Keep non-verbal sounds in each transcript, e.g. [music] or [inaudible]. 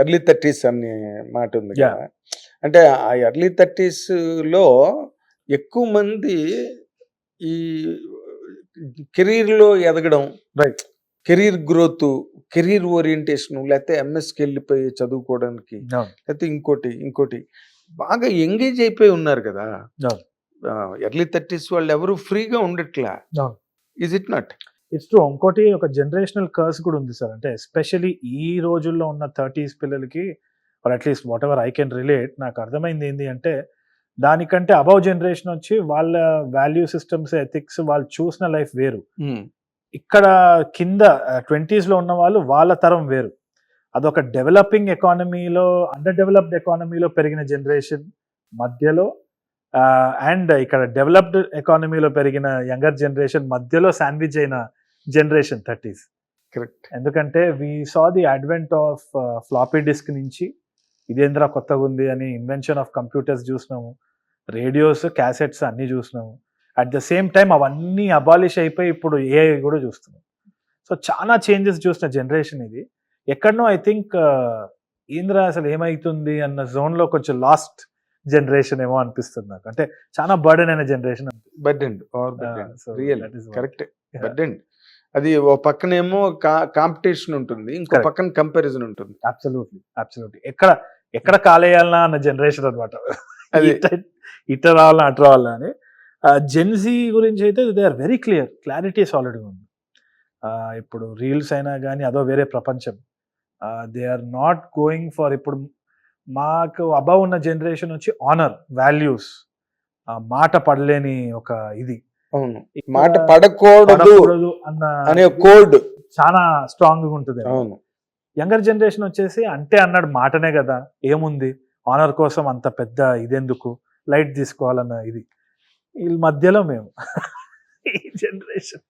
Early thirties అనే మాట ఉంది. కదా అంటే ఆ ఎర్లీ థర్టీస్లో ఎక్కువ మంది ఈ కెరీర్లో ఎదగడం Right. Career growth career orientation లేకపోతే ఎంఎస్కి వెళ్ళిపోయి చదువుకోవడానికి. లేకపోతే ఇంకోటి ఇంకోటి బాగా ఎంగేజ్ అయిపోయి ఉన్నారు కదా. ఎర్లీ థర్టీస్ వాళ్ళు ఎవరు ఫ్రీగా ఉండట్లా. Is it not it's true ఇంకోటి ఒక జనరేషనల్ కర్స్ కూడా ఉంది సార్. అంటే ఎస్పెషలీ ఈ రోజుల్లో ఉన్న థర్టీస్ పిల్లలకి or at least whatever I can relate నాకు అర్థమైంది ఏంటి అంటే దానికంటే అబౌవ్ జనరేషన్ వచ్చి వాళ్ళ వాల్యూ సిస్టమ్స్ ఎథిక్స్ వాళ్ళు చూసిన లైఫ్ వేరు. ఇక్కడ కింద ట్వంటీస్లో ఉన్న వాళ్ళు వాళ్ళ తరం వేరు. అదొక డెవలపింగ్ ఎకానమీలో అండర్ డెవలప్డ్ ఎకానమీలో పెరిగిన జనరేషన్ మధ్యలో అండ్ ఇక్కడ డెవలప్డ్ ఎకానమీలో పెరిగిన యంగర్ జనరేషన్ మధ్యలో శాండ్విచ్ అయిన జనరేషన్ థర్టీస్. కరెక్ట్ ఎందుకంటే we saw the advent of floppy disk నుంచి ఇదేంద్రా కొత్తగా ఉంది అని ఇన్వెన్షన్ ఆఫ్ కంప్యూటర్స్ చూసినాము. రేడియోస్ క్యాసెట్స్ అన్నీ చూసినాము. అట్ ద సేమ్ టైం అవన్నీ అబాలిష్ అయిపోయి ఇప్పుడు ఏఐ కూడా చూస్తున్నాం. సో చాలా చేంజెస్ చూసిన జనరేషన్ ఇది. ఎక్కడనో ఐ థింక్ ఏంద్రా అసలు ఏమైతుంది అన్న జోన్లో కొంచెం లాస్ట్ జనరేషన్ ఏమో అనిపిస్తుంది నాకు. అంటే చాలా బర్డెన్ అయిన generation over burdened real correct burdened అది ఓ పక్కనేమో కాంపిటీషన్ ఉంటుంది ఇంకో. పక్కన కంపారిజన్ ఉంటుంది. అబ్సల్యూట్లీ అబ్సల్యూట్లీ ఎక్కడ ఎక్కడ కాలేయాలనా అన్న జనరేషన్ అనమాట అది ఇట రావాలన్నా అటు రావాలన్నా అని. జెన్సీ గురించి అయితే they are very clear clarity సాలిడ్గా ఉంది. ఇప్పుడు రీల్స్ అయినా కానీ అదో వేరే ప్రపంచం. They are not going for ఇప్పుడు మాకు అబవ్ ఉన్న జనరేషన్ వచ్చి ఆనర్ వాల్యూస్ మాట పడలేని ఒక ఇది. అవును. మాట పడకూడదు అన్న అనే కోడ్. చాలా స్ట్రాంగ్గా ఉంటుంది. అవును. యంగర్ జనరేషన్ వచ్చేసి అంటే అన్నాడు మాటనే కదా ఏముంది? ఆనర్ కోసం అంత పెద్ద ఇదెందుకు? లైట్ తీసుకోవాలన్న ఇది. వీళ్ళ మధ్యలో మేము [laughs] ఈ జనరేషన్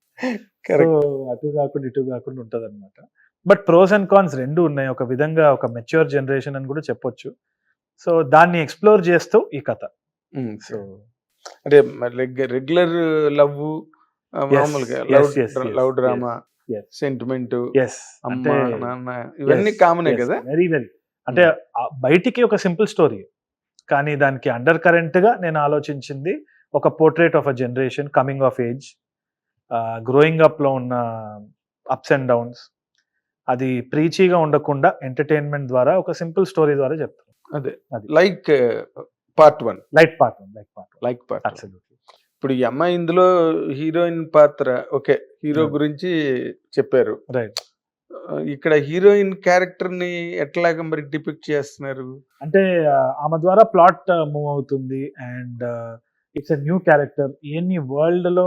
అటు కాకుండా ఇటు కాకుండా ఉంటది అనమాట బట్ ప్రోస్ అండ్ కాన్స్ రెండు ఉన్నాయి. ఒక విధంగా ఒక మెచ్యూర్ జనరేషన్ అని కూడా చెప్పొచ్చు. సో దాన్ని ఎక్స్ప్లోర్ చేస్తూ ఈ కథ. సో అంటే రెగ్యులర్ లవ్ మామూలుగా లవ్ డ్రామా. సెంటిమెంట్ ఎస్ అమ్మ నాన్న ఇవన్నీ కామనే కదా? వెరీ వెరీ అంటే ఆ బయటికి ఒక సింపుల్ స్టోరీ. కానీ దానికి అండర్ కరెంట్గా నేను ఆలోచించింది ఒక portrait of a generation coming of age. Growing అప్లో ఉన్న అప్స్ అండ్ డౌన్స్. అది ప్రీచీగా ఉండకుండా ఎంటర్టైన్మెంట్ ద్వారా ఒక సింపుల్ స్టోరీ ద్వారా చెప్తాను అదే. అది. Like part one. Light part light part like part absolutely ఇప్పుడు ఈ అమ్మాయి ఇందులో హీరోయిన్ పాత్ర ఓకే హీరో Hmm. గురించి చెప్పారు. రైట్ ఇక్కడ హీరోయిన్ క్యారెక్టర్ని ఎట్లాగా మరి డిపిక్ట్ చేస్తున్నారు? అంటే ఆమె ద్వారా ప్లాట్ మూవ్ అవుతుంది and it's a new character. ఎన్ని వరల్డ్లో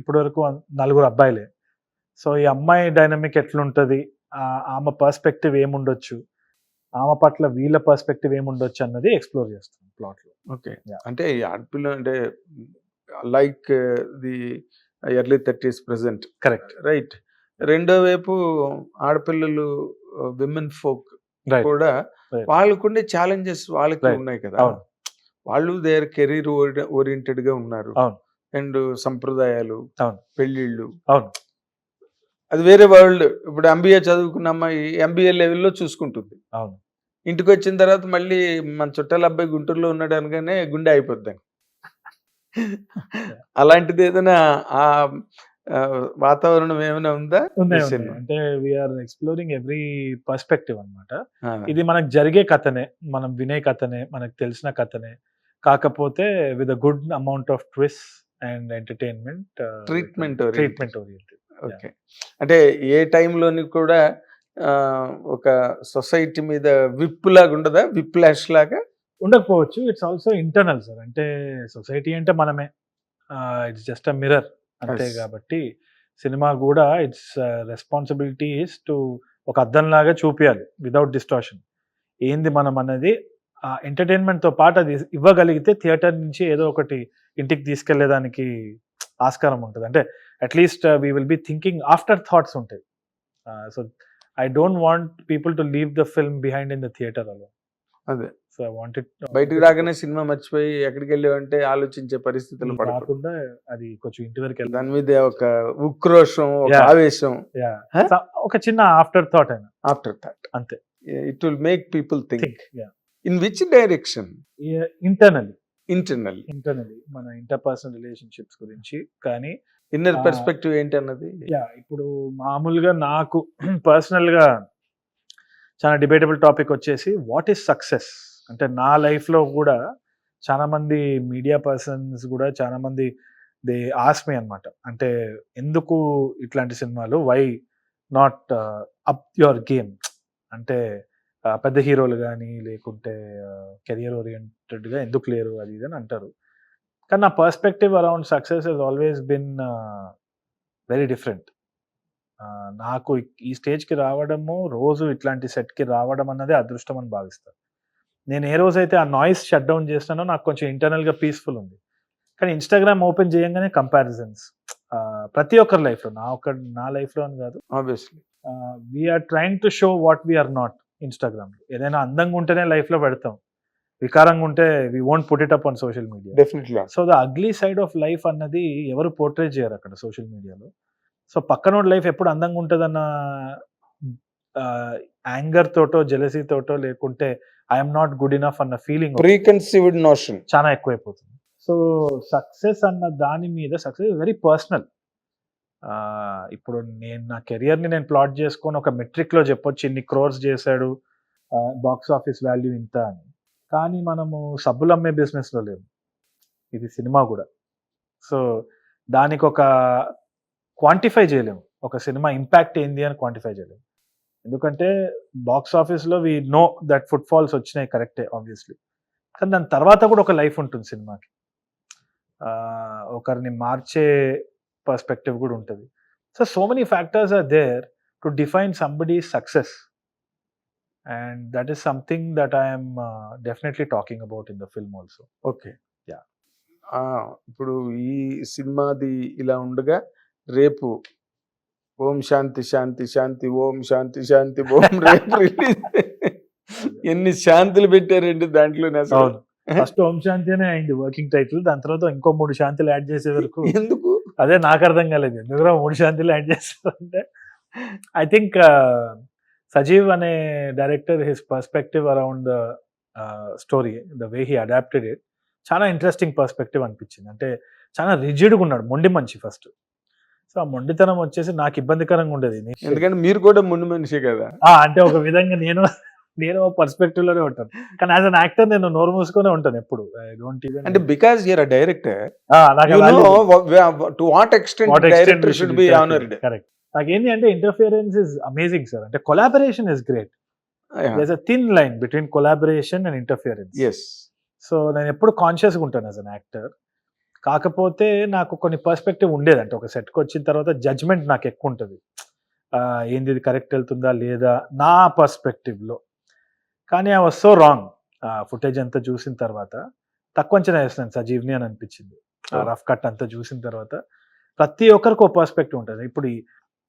ఇప్పటి వరకు నలుగురు అబ్బాయిలే. సో ఈ అమ్మాయి డైనమిక్ ఎట్లుంటది? ఆమె పర్స్పెక్టివ్ ఏముండొచ్చు? ఆమె పట్ల వీళ్ళ పర్స్పెక్టివ్ ఏముండొచ్చు అన్నది ఎక్స్ప్లోర్ చేస్తాం ప్లాట్లో ఓకే. అంటే ఈ ఆడపిల్ల అంటే like the early thirties present correct right రెండో వైపు ఆడపిల్లలు విమెన్ ఫోక్ రైట్ కూడా. వాళ్ళకుండే ఛాలెంజెస్ వాళ్ళకి. ఉన్నాయి కదా అవును. వాళ్ళు దేర్ కెరీర్ ఓరియంటెడ్గా ఉన్నారు అవును. అండ్ సంప్రదాయాలు అవును. పెళ్ళిళ్ళు అవును. అది వేరే వరల్డ్. ఇప్పుడు ఎంబీఏ చదువుకున్న అమ్మాయి ఎంబీఏ లెవెల్లో చూసుకుంటుంది. అవును. ఇంటికి వచ్చిన తర్వాత మళ్ళీ మన చుట్టాల అబ్బాయి గుంటూరులో ఉన్నాడు అనగానే గుండె అయిపోద్ది [laughs] అలాంటిది ఏదైనా ఆ వాతావరణం ఏమైనా ఉందా. అంటే వీఆర్ ఎక్స్ప్లోరింగ్ ఎవ్రీ పర్స్పెక్టివ్ అన్నమాట. ఆ, ఇది మనకు జరిగే కథనే. మనం వినే కథనే. మనకు తెలిసిన కథనే. కాకపోతే with a good amount of twist and entertainment oriented. Treatment oriented okay. అంటే ఏ టైంలోని కూడా ఒక సొసైటీ మీద విప్ లాగా ఉండదా? విప్ లాష్ లాగా? ఉండకపోవచ్చు. It's also internal sir. అంటే సొసైటీ అంటే మనమే. ఇట్స్ జస్ట్ అ మిర్రర్ అంతే. కాబట్టి సినిమా కూడా ఇట్స్ రెస్పాన్సిబిలిటీ ఇస్ టు ఒక అద్దం లాగా చూపించాలి వితౌట్ డిస్టార్షన్. ఏంది మనం అనేది? ఆ ఎంటర్టైన్మెంట్తో పాటు అది ఇవ్వగలిగితే థియేటర్ నుంచి ఏదో ఒకటి ఇంటికి తీసుకెళ్ళేదానికి ఆస్కారం ఉంటుంది. అంటే at least we will be thinking after thoughts ఉంటాయి so I don't want people to leave the film behind in the theatre అలో అదే. సో ఐ వాంట్ ఇట్ బయటికి రాగానే సినిమా మర్చిపోయి ఎక్కడికి వెళ్ళావంటే ఆలోచించే పరిస్థితులు పడకూడదు కాకుండా అది కొంచెం ఇంటి వరకు దాని మీద ఒక ఉక్రోషం. ఆవేశం? ఒక చిన్న ఆఫ్టర్ థాట్ అయినా. ఆఫ్టర్ థాట్ అంతే. It will make people think in which direction internally internal internally మన ఇంటర్పర్సనల్ రిలేషన్షిప్స్ గురించి. కానీ ఇన్నర్. పర్స్పెక్టివ్ ఏంటి అన్నది యా ఇప్పుడు మామూలుగా నాకు [clears throat] పర్సనల్గా చాలా డిబేటబుల్ టాపిక్ వచ్చేసి వాట్ ఈస్ సక్సెస్ అంటే నా లైఫ్లో కూడా చాలా మంది మీడియా పర్సన్స్ కూడా చాలా మంది దే ఆస్మి అన్నమాట. అంటే ఎందుకు ఇట్లాంటి సినిమాలు? Why not up your game అంటే పెద్ద హీరోలు కానీ లేకుంటే కెరియర్ ఓరియంటెడ్గా ఎందుకు లేరు? అది ఇది అని అంటారు. కానీ నా perspective around success he's always been very different నాకు ఈ- స్టేజ్కి రావడము రోజు ఇట్లాంటి సెట్కి రావడం అన్నదే అదృష్టం అని భావిస్తాను నేను ఏ రోజైతే ఆ నాయిస్ షట్ డౌన్ చేస్తానో నాకు కొంచెం ఇంటర్నల్గా పీస్ఫుల్ ఉంది. కానీ ఇన్స్టాగ్రామ్ ఓపెన్ చేయంగానే కంపారిజన్స్ ప్రతి ఒక్కరి లైఫ్లో నా ఒక్క నా లైఫ్లో అని కాదు. Obviously we are trying to show what we are not ఇన్స్టాగ్రామ్లో ఏదైనా అందంగా ఉంటేనే లైఫ్లో పెడతాం. వికారంగా ఉంటే we won't put it up on social media definitely so the ugly side of life అన్నది ఎవరు పోర్ట్రేట్ చేయరు అక్కడ సోషల్ మీడియాలో సో పక్కనోడి లైఫ్ ఎప్పుడు అందంగా ఉంటుందన్న యాంగర్ తోటో జెలసీ తోటో లేకుంటే ఐఎమ్ నాట్ గుడ్ ఇనఫ్ అన్న ఫీలింగ్ ప్రీకన్సీవ్డ్ నోషన్ చాలా ఎక్కువైపోతుంది. సో సక్సెస్ అన్న దాని మీద సక్సెస్ వెరీ పర్సనల్ ఇప్పుడు నేను నా కెరియర్ని నేను ప్లాట్ చేసుకొని ఒక మెట్రిక్లో చెప్పొచ్చు ఇన్ని క్రోర్స్ చేశాడు బాక్స్ ఆఫీస్ వాల్యూ ఇంత అని. కానీ మనము సబ్బులు అమ్మే బిజినెస్లో లేము. ఇది సినిమా కూడా. సో దానికి ఒక క్వాంటిఫై చేయలేము. ఒక సినిమా ఇంపాక్ట్ ఏంది అని క్వాంటిఫై చేయలేము. ఎందుకంటే బాక్స్ ఆఫీస్లో we know that footfalls వచ్చినాయి కరెక్టే ఆబ్వియస్లీ. కానీ దాని తర్వాత కూడా ఒక లైఫ్ ఉంటుంది సినిమాకి. ఒకరిని మార్చే పర్స్పెక్టివ్ కూడా ఉంటుంది. So so many factors are there to define somebody success. And that is something that I'm definitely talking about in the film also okay Yeah. ఇప్పుడు ఈ సినిమాది ఇలా ఉండగా రేపు ఓం శాంతి శాంతి శాంతి ఓం శాంతి శాంతి ఓం [laughs] రేపు రిలీజ్. ఎన్ని శాంతులు పెట్టారండి దాంట్లో అవును. ఫస్ట్ ఓం శాంతి అనే అయింది వర్కింగ్ టైటిల్. దాని తర్వాత ఇంకో మూడు శాంతులు యాడ్ చేసే వరకు [laughs] ఎందుకు? అదే నాకు అర్థం కాలేదు. ఎందుకు మూడు శాంతులు యాడ్ చేస్తారంటే ఐ థింక్ సజీవ్ అనే director his perspective around the story the way he adapted it. చాలా ఇంట్రెస్టింగ్ పర్స్పెక్టివ్ అనిపించింది. అంటే చాలా రిజిడ్గా ఉన్నాడు మొండి మంచి ఫస్ట్. సో ఆ మొండితనం వచ్చేసి నాకు ఇబ్బందికరంగా ఉండేది. ఎందుకంటే మీరు కూడా ముందు మనిషి కదా. అంటే ఒక విధంగా నేను నేను పర్స్పెక్టివ్లోనే ఉంటాను. కానీ యాజ్ అన్ యాక్టర్ నేను నోరు మూసుకొని ఉంటాను ఎప్పుడు. అంటే because your director to what extent director should be honoured correct. నాకేంటి అంటే ఇంటర్ఫియరెన్స్ ఇస్ అమేజింగ్ సార్ అంటే collaboration is great there's a thin line between collaboration and interference yes so నేను ఎప్పుడు కాన్షియస్గా ఉంటాను యాజ్ అన్ యాక్టర్ కాకపోతే నాకు కొన్ని పర్స్పెక్టివ్ ఉండేది. అంటే ఒక సెట్కి వచ్చిన తర్వాత జడ్జ్మెంట్ నాకు ఎక్కువ ఉంటుంది. ఏంది ఇది కరెక్ట్ వెళ్తుందా లేదా నా పర్స్పెక్టివ్లో కానీ ఆ వాజ్ సో రాంగ్ ఫుటేజ్ అంతా చూసిన తర్వాత తక్కువ అంచనా వేస్తున్నాను సజీవ్ని అని అనిపించింది. Oh. రఫ్ కట్ అంతా చూసిన తర్వాత ప్రతి ఒక్కరికి ఒక పర్స్పెక్టివ్ ఉంటుంది. ఇప్పుడు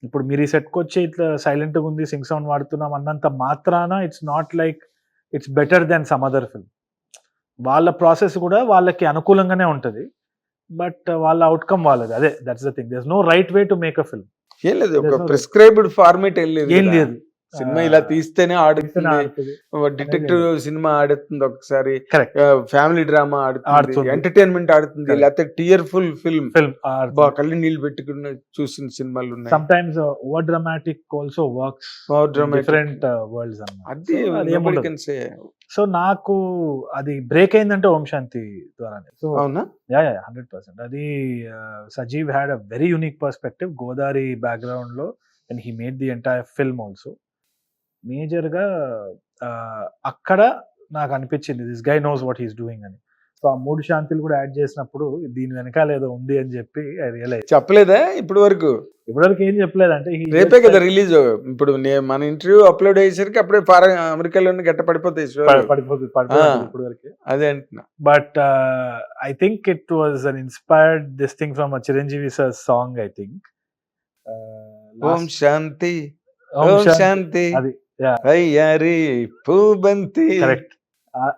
ఇప్పుడు మీరు ఈ సెట్కి వచ్చి ఇట్లా సైలెంట్గా ఉంది సింగ్ సౌండ్ వాడుతున్నాం అన్నంత మాత్రాన it's not like it's better than some other film. వాళ్ళ ప్రాసెస్ కూడా వాళ్ళకి అనుకూలంగానే ఉంటుంది. బట్ వాళ్ళ అవుట్కమ్ వాళ్ళది. అదే that's the thing. There no right way to make a film. ఏం లేదు ఒక ప్రిస్క్రైబ్డ్ ఫార్మేట్ ఏం. లేదు. సినిమా ఇలా తీస్తేనే ఆడుతుంది. డిటెక్టివ్ సినిమా ఆడుతుంది ఒకసారి. ఫ్యామిలీ డ్రామా ఆడుతుంది. ఎంటర్టైన్మెంట్ ఆడుతుంది. లేకపోతే టీయర్ఫుల్ ఫిల్మ్ ఫిల్మ్ బా కళ్ళు నీళ్ళు పెట్టుకుని చూసిన సినిమాలు ఉన్నాయి. Sometimes over dramatic also works. Different worlds అన్నమాట. అది. సో నాకు అది బ్రేక్ అయిందంటే ఓం శాంతి ద్వారానే. సో అవునా? యా యా హండ్రెడ్ పర్సెంట్ అది Sajeev had a very unique perspective Godavari బ్యాక్గ్రౌండ్లో and he made the entire film also మేజర్గా ఆ, అక్కడ నాకు అనిపించింది this guy knows what he's doing అని. సో ఆ మూడు శాంతులు కూడా యాడ్ చేసినప్పుడు దీని వెనకాల ఏదో ఉంది అని చెప్పి ఐ రియలైజ్ చెప్పలేదా ఇప్పటి వరకు? ఇప్పటివరకు ఏం చెప్పలేదంటే he రేపే కదా రిలీజ్. ఇప్పుడు మన ఇంటర్వ్యూ అప్లోడ్ అయ్యేసరికి అప్పుడే ఫారెన్ అమెరికాలోనే గట్ట పడిపోతాయి పడిపోతుంది పడిపోతుంది వరకు. అదే అంటున్నా. But I think it was an inspired this thing from Chiranjeevi sir song I think. Om Shanti. Om Shanti. అది. అయ్యారి పూబంతి. కరెక్ట్.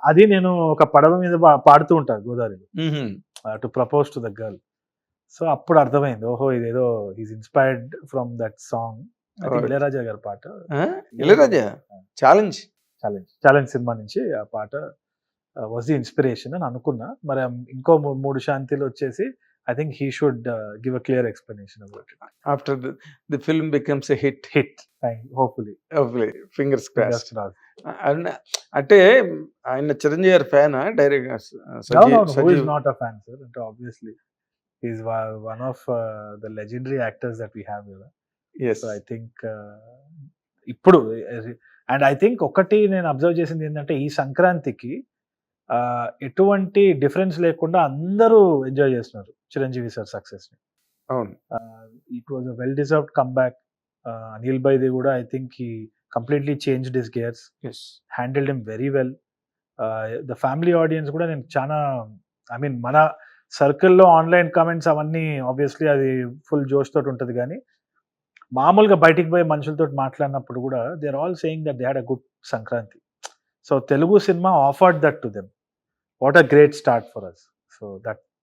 అది నేను ఒక పడవ మీద పాడుతూ ఉంటాను గోదావరిలో. మ్హూ. To propose to the girl. So అప్పుడు అర్థమైంది ఓహో ఇదేదో is inspired from that song. Ilaiyaraaja గారి పాట? Ilaiyaraaja? Challenge challenge challenge cinema నుంచి ఆ పాట వాజ్ ది ఇన్స్పిరేషన్ అని అనుకున్నా. మరి ఇంకో మూడు శాంతిలు వచ్చేసి I think he should give a clear explanation about it after the film becomes a hit hit hopefully fingers cross అంటే ఆయన చిరంజీవి గారి fan direct is not a fan sir అంటే obviously is one of the legendary actors that we have yes I think ఇప్పుడు and I think ఒకటి నేను observe చేసింది ఏంటంటే ఈ సంక్రాంతికి ఆ, ఎటువంటి డిఫరెన్స్ లేకుండా అందరూ ఎంజాయ్ చేస్తున్నారు. చిరంజీవి సార్ సక్సెస్ని. అవును. It was a well deserved come back Anil by the కూడా ఐ థింక్ ఈ completely change this gears handled them very well the family audience కూడా నేను చాలా ఐ మీన్ మన సర్కిల్లో ఆన్లైన్ కామెంట్స్ అవన్నీ ఆబ్వియస్లీ అది ఫుల్ జోష్ తోటి ఉంటుంది కానీ మామూలుగా బయటికి పోయి మనుషులతో మాట్లాడినప్పుడు కూడా they are all saying that they had a good Sankranti. So Telugu cinema afforded that to them what a great start for us so that